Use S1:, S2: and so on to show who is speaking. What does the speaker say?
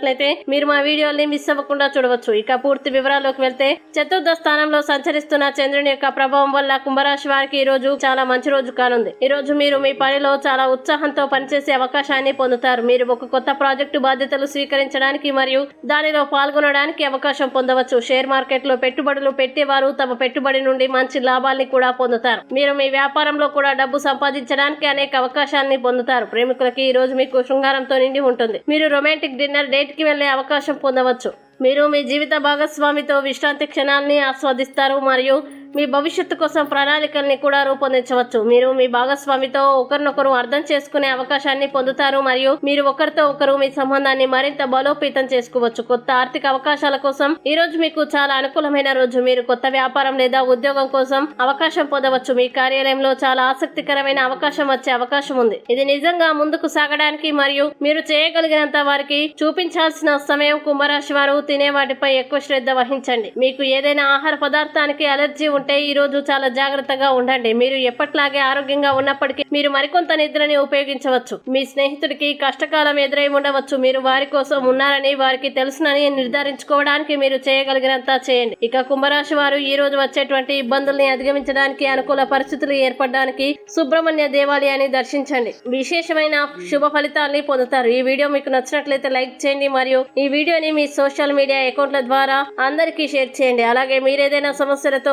S1: చేసినట్లయితే మీరు మా వీడియోని మిస్ అవ్వకుండా చూడవచ్చు. ఇక పూర్తి వివరాల్లోకి వెళ్తే చతుర్థ స్థానంలో సంచరిస్తున్న చంద్రుని యొక్క ప్రభావం వల్ల కుంభరాశి వారికి ఈ రోజు చాలా మంచి రోజు కానుంది. ఈ రోజు మీరు మీ పనిలో చాలా ఉత్సాహంతో పనిచేసే అవకాశాన్ని పొందుతారు. మీరు ఒక కొత్త ప్రాజెక్టు బాధ్యతలు స్వీకరించడానికి మరియు దానిలో పాల్గొనడానికి అవకాశం పొందవచ్చు. షేర్ మార్కెట్లో పెట్టుబడులు పెట్టేవారు తమ పెట్టుబడి నుండి మంచి లాభాల్ని కూడా పొందుతారు. మీరు మీ వ్యాపారంలో కూడా డబ్బు సంపాదించడానికి అనేక అవకాశాన్ని పొందుతారు. ప్రేమికులకి ఈ రోజు మీకు శృంగారంతో నిండి ఉంటుంది. మీరు రొమాంటిక్ డిన్నర్ డేట్ బయటికి వెళ్ళే అవకాశం పొందవచ్చు. మీరు మీ జీవిత భాగస్వామితో విశ్రాంతి క్షణాల్ని ఆస్వాదిస్తారు మరియు మీ భవిష్యత్తు కోసం ప్రణాళికల్ని కూడా రూపొందించవచ్చు. మీరు మీ భాగస్వామితో ఒకరినొకరు అర్థం చేసుకునే అవకాశాన్ని పొందుతారు మరియు మీరు ఒకరితో ఒకరు మీ సంబంధాన్ని మరింత బలోపేతం చేసుకోవచ్చు. కొత్త ఆర్థిక అవకాశాల కోసం ఈ రోజు మీకు చాలా అనుకూలమైన రోజు. మీరు కొత్త వ్యాపారం లేదా ఉద్యోగం కోసం అవకాశం పొందవచ్చు. మీ కార్యాలయంలో చాలా ఆసక్తికరమైన అవకాశం వచ్చే అవకాశం ఉంది. ఇది నిజంగా ముందుకు సాగడానికి మరియు మీరు చేయగలిగినంత వారికి చూపించాల్సిన సమయం కుంభరాశి వారు తినే వాటిపై ఎక్కువ శ్రద్ధ వహించండి. మీకు ఏదైనా ఆహార పదార్థానికి అలర్జీ ఉంటే ఈ రోజు చాలా జాగ్రత్తగా ఉండండి. మీరు ఎప్పట్లాగే ఆరోగ్యంగా ఉన్నప్పటికీ మీరు మరికొంత నిద్రని ఉపయోగించవచ్చు. మీ స్నేహితుడికి కష్టకాలం ఎదురై ఉండవచ్చు. మీరు వారి కోసం ఉన్నారని వారికి తెలుసునని నిర్ధారించుకోవడానికి మీరు చేయగలిగినంత చేయండి. ఇక కుంభరాశి వారు ఈ రోజు వచ్చేటువంటి ఇబ్బందుల్ని అధిగమించడానికి అనుకూల పరిస్థితులు ఏర్పడడానికి సుబ్రహ్మణ్య దేవాలయాన్ని దర్శించండి. విశేషమైన శుభ ఫలితాల్ని పొందుతారు. ఈ వీడియో మీకు నచ్చినట్లయితే లైక్ చేయండి మరియు ఈ వీడియోని మీ సోషల్ మీడియా అకౌంట్ల ద్వారా అందరికీ షేర్ చేయండి. అలాగే మీరు ఏదైనా సమస్యలతో